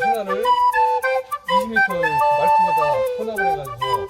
하나를 20m 말품에다 혼합을 해가지고